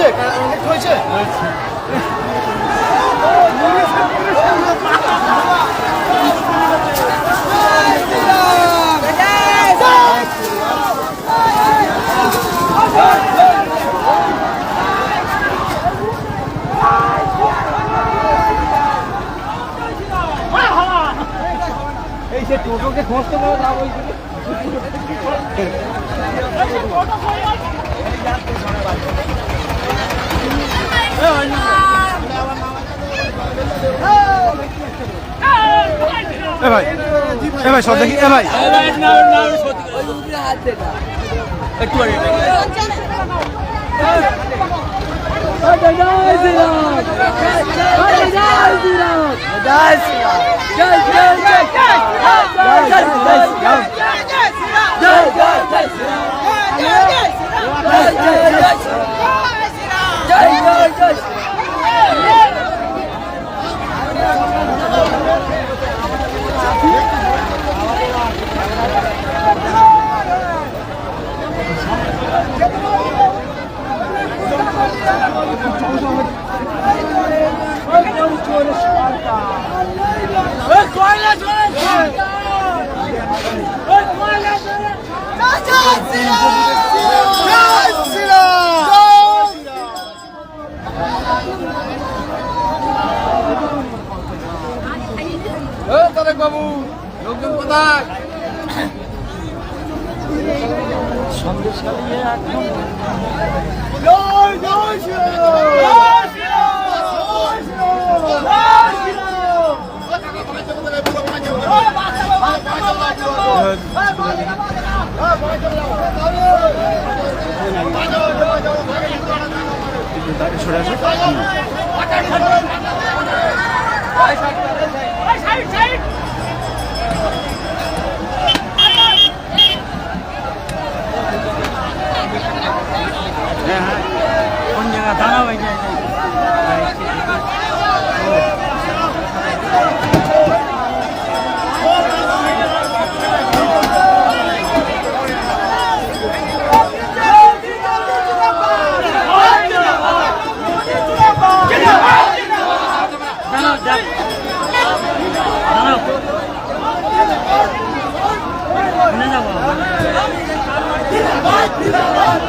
হয়েছে? অনেক হয়েছে? এই যে টোটোকে খোঁজ তো করে যাব ওই এ ভাই এ ভাই সব দেখি এ ভাই তারেক বাবু লোকজন কোথায় জয় জয় কোন কয়লা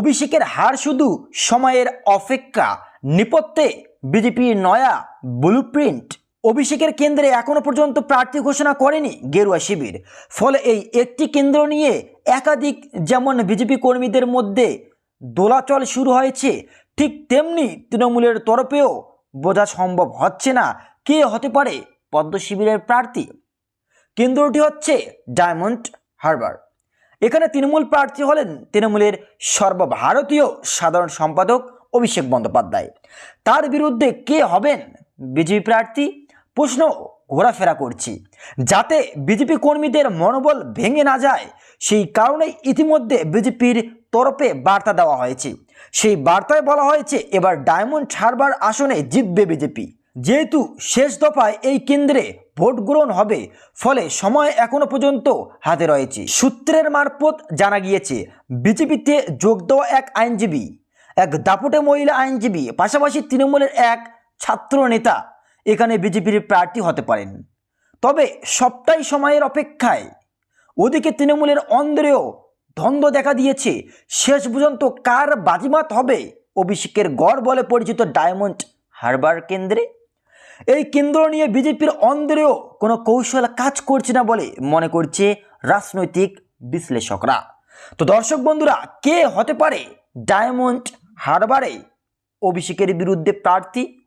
অভিষেকের হার শুধু সময়ের অপেক্ষা। নিপত্তে বিজেপির নয়া ব্লুপ্রিন্ট অভিষেকের কেন্দ্রে এখনও পর্যন্ত প্রার্থী ঘোষণা করেনি গেরুয়া শিবির। ফলে এই একটি কেন্দ্র নিয়ে একাধিক যেমন বিজেপি কর্মীদের মধ্যে দোলাচল শুরু হয়েছে, ঠিক তেমনি তৃণমূলের তরফেও বোঝা সম্ভব হচ্ছে না কে হতে পারে পদ্ম শিবিরের প্রার্থী। কেন্দ্রটি হচ্ছে ডায়মন্ড হারবার। এখানে তৃণমূল প্রার্থী হলেন তৃণমূলের সর্বভারতীয় সাধারণ সম্পাদক অভিষেক বন্দ্যোপাধ্যায়। তার বিরুদ্ধে কে হবেন বিজেপি প্রার্থী? প্রশ্ন ঘোরাফেরা করছি। যাতে বিজেপি কর্মীদের মনোবল ভেঙে না যায়, সেই কারণে ইতিমধ্যে বিজেপির তরফে বার্তা দেওয়া হয়েছে। সেই বার্তায় বলা হয়েছে, এবার ডায়মন্ড হারবার আসনে জিতবে বিজেপি। যেহেতু শেষ দফায় এই কেন্দ্রে ভোট গ্রহণ হবে, ফলে সময় এখনও পর্যন্ত হাতে রয়েছে। সূত্রের মারফত জানা গিয়েছে, বিজেপিতে যোগ দেওয়া এক আইনজীবী, এক দাপুটে মহিলা আইনজীবী, পাশাপাশি তৃণমূলের এক ছাত্র নেতা এখানে বিজেপির প্রার্থী হতে পারেন। তবে সবটাই সময়ের অপেক্ষায়। ওদিকে তৃণমূলের অন্দরেও দ্বন্দ্ব দেখা দিয়েছে, শেষ পর্যন্ত কার বাজিমাত হবে, অভিষেকের গড় বলে পরিচিত ডায়মন্ড হারবার কেন্দ্রে? এই কেন্দ্র নিয়ে বিজেপির অন্দরেও কোনো কৌশল কাজ করছে না বলে মনে করছে রাজনৈতিক বিশ্লেষকরা। তো দর্শক বন্ধুরা, কে হতে পারে? ডায়মন্ড হারবারে অভিষেকের বিরুদ্ধে প্রার্থী